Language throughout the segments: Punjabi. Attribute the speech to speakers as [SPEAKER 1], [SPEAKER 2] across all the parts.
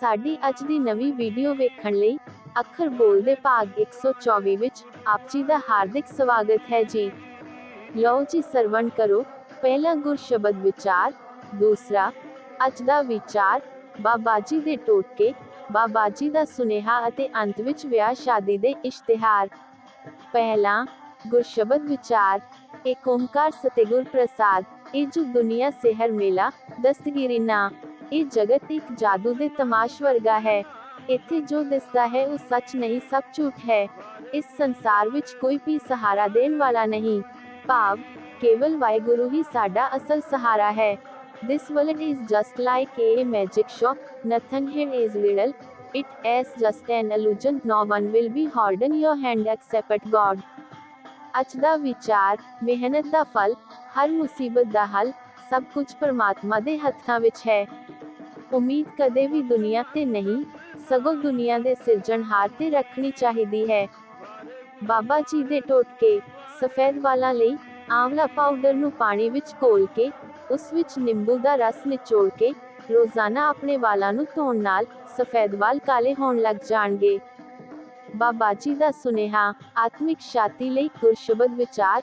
[SPEAKER 1] ਸਾਡੀ ਅੱਜ ਦੀ ਨਵੀਂ ਵੀਡੀਓ ਵੇਖਣ ਲਈ ਅੱਖਰ ਬੋਲਦੇ ਭਾਗ 124 ਵਿੱਚ ਆਪ ਜੀ ਦਾ ਹਾਰਦਿਕ ਸਵਾਗਤ ਹੈ ਜੀ। ਲਓ ਜੀ ਸਰਵਣ ਕਰੋ। ਪਹਿਲਾ ਗੁਰ ਸ਼ਬਦ ਵਿਚਾਰ ਦੂਸਰਾ ਅੱਜ ਦਾ ਵਿਚਾਰ ਬਾਬਾ ਜੀ ਦੇ ਟੋਟਕੇ ਬਾਬਾ ਜੀ ਦਾ ਸੁਨੇਹਾ ਅਤੇ ਅੰਤ ਵਿੱਚ ਵਿਆਹ ਸ਼ਾਦੀ ਦੇ ਇਸ਼ਤਿਹਾਰ। ਪਹਿਲਾ ਗੁਰ ਸ਼ਬਦ ਵਿਚਾਰ ਏਕ ਓੰਕਾਰ ਸਤਿਗੁਰ ਪ੍ਰਸਾਦ। ਇਹ ਜੋ ਦੁਨੀਆ ਸਹਿਰ ਮੇਲਾ ਦਸਤਗੀਰੀ ਨਾ ਇਹ ਜਗਤ ਇੱਕ ਜਾਦੂ ਦੇ ਤਮਾਸ਼ ਵਰਗਾ ਹੈ ਇੱਥੇ ਜੋ ਦਿਸਦਾ ਹੈ ਉਹ ਸੱਚ ਨਹੀਂ ਸਭ ਝੂਠ ਹੈ ਇਸ ਸੰਸਾਰ ਵਿੱਚ ਕੋਈ ਵੀ ਸਹਾਰਾ ਦੇਣ ਵਾਲਾ ਨਹੀਂ ਭਾਵ ਕੇਵਲ ਵਾਹਿਗੁਰੂ ਹੀ ਸਾਡਾ ਅਸਲ ਸਹਾਰਾ ਹੈ This world is just like a magic shop, nothing here is real. It is just an illusion, no one will be holding your hand except God. ਅੱਜ ਦਾ ਵਿਚਾਰ ਮਿਹਨਤ ਦਾ ਫਲ ਹਰ ਮੁਸੀਬਤ ਦਾ ਹੱਲ ਸਭ ਕੁਝ ਪਰਮਾਤਮਾ ਦੇ ਹੱਥਾਂ ਵਿੱਚ ਹੈ। ਉਮੀਦ ਕਦੇ ਵੀ ਦੁਨੀਆ ਤੇ ਨਹੀਂ, ਸਗੋਂ ਦੁਨੀਆ ਦੇ ਸਿਰਜਣਹਾਰ ਤੇ ਰੱਖਣੀ ਚਾਹੀਦੀ ਹੈ। ਬਾਬਾ ਜੀ ਦੇ ਟੋਟਕੇ, ਸਫੈਦ ਵਾਲਾਂ ਲਈ ਆਂਵਲਾ ਪਾਊਡਰ ਨੂੰ ਪਾਣੀ ਵਿੱਚ ਘੋਲ ਕੇ, ਉਸ ਵਿੱਚ ਨਿੰਬੂ ਦਾ ਰਸ ਨਿਚੋੜ ਕੇ, ਰੋਜ਼ਾਨਾ ਆਪਣੇ ਵਾਲਾਂ ਨੂੰ ਧੋਣ ਨਾਲ ਸਫੈਦ ਵਾਲ ਕਾਲੇ ਹੋਣ ਲੱਗ ਜਾਣਗੇ। ਬਾਬਾ ਜੀ ਦਾ ਸੁਨੇਹਾ, ਆਤਮਿਕ ਸ਼ਾਂਤੀ ਲਈ ਗੁਰਸ਼ਬਦ ਵਿਚਾਰ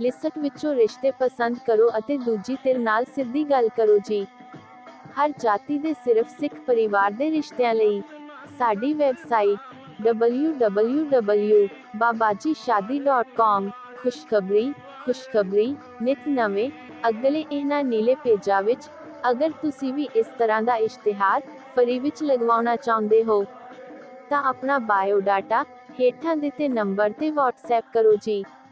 [SPEAKER 1] ਲਿਸਟ ਵਿੱਚੋਂ ਰਿਸ਼ਤੇ ਪਸੰਦ ਕਰੋ ਅਤੇ ਦੂਜੀ ਧਿਰ ਨਾਲ ਸਿੱਧੀ ਗੱਲ ਕਰੋ ਜੀ। ਹਰ ਜਾਤੀ ਦੇ ਸਿਰਫ ਸਿੱਖ ਪਰਿਵਾਰ ਦੇ ਰਿਸ਼ਤਿਆਂ ਲਈ। ਸਾਡੀ ਵੈਬਸਾਈਟ www.babajishadi.com ਖੁਸ਼ਖਬਰੀ ਖੁਸ਼ਖਬਰੀ, ਨਿਤ ਨਵੇਂ, ਅਗਲੇ ਇਹਨਾਂ ਨੀਲੇ ਪੇਜਾਂ ਵਿੱਚ ਅਗਰ ਤੁਸੀਂ ਵੀ ਇਸ ਤਰ੍ਹਾਂ ਦਾ ਇਸ਼ਤਿਹਾਰ ਫਰੀ ਵਿੱਚ ਲਗਵਾਉਣਾ ਚਾਹੁੰਦੇ ਹੋ, ਤਾਂ ਆਪਣਾ ਬਾਇਓ ਡਾਟਾ ਹੇਠਾਂ ਦਿੱਤੇ ਨੰਬਰ ਤੇ WhatsApp ਕਰੋ ਜੀ।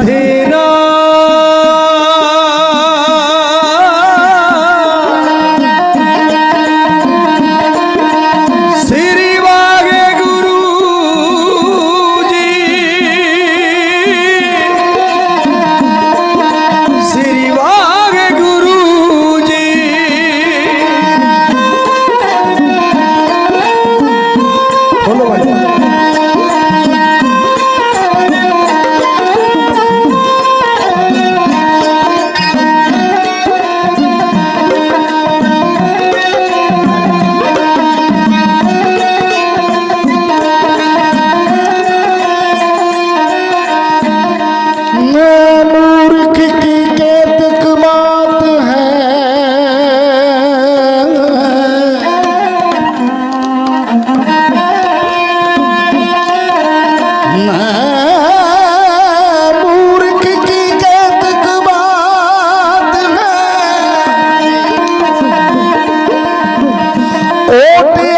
[SPEAKER 2] রাধে রাধে Oh.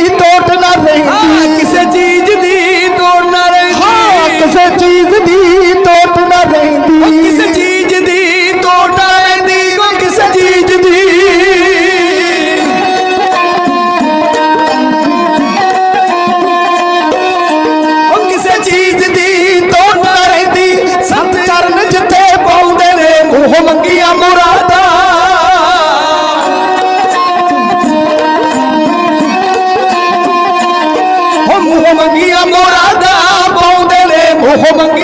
[SPEAKER 2] ਮੁਰਾਦਾ। ਹੋ ਮੂੰਹ ਮੰਗੀਆਂ ਮੁਰਾਦਾ ਪਾਉਂਦੇ ਨੇ ਮੂੰਹ ਮੰਗੀ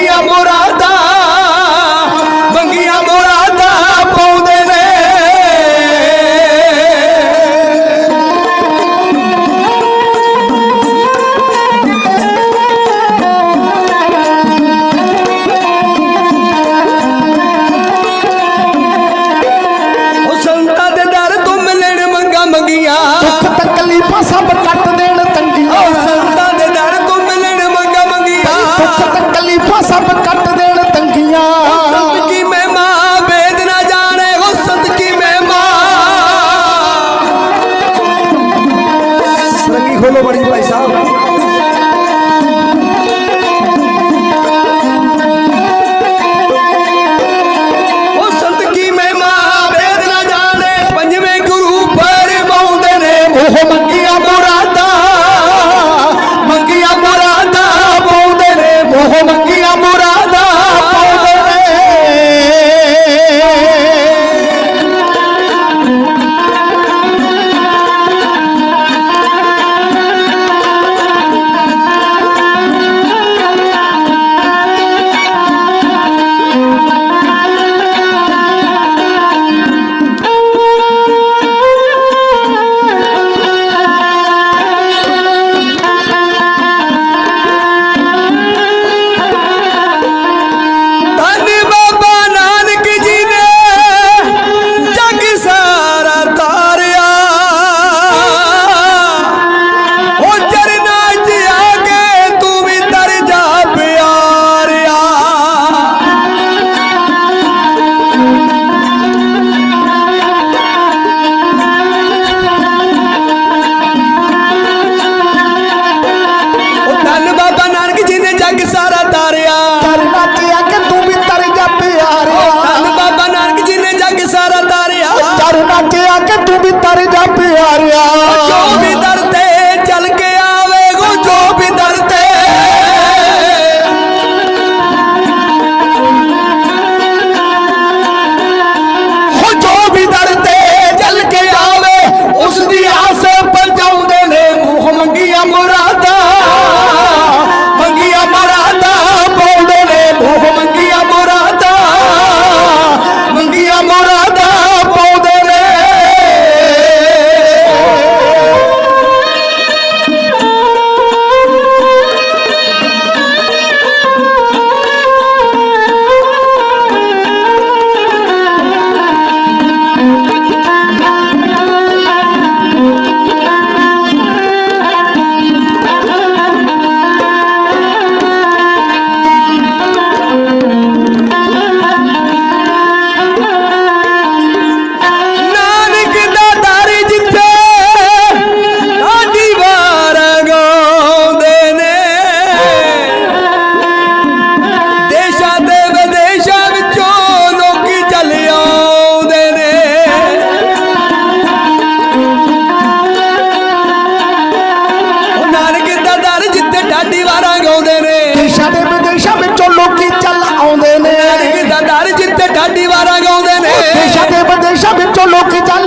[SPEAKER 2] রহমান ਵੀ ਤਰ ਜਾ ਪਿਆਰਿਆ। ਜੋ
[SPEAKER 3] ਵੀ
[SPEAKER 2] সব চলো কি জান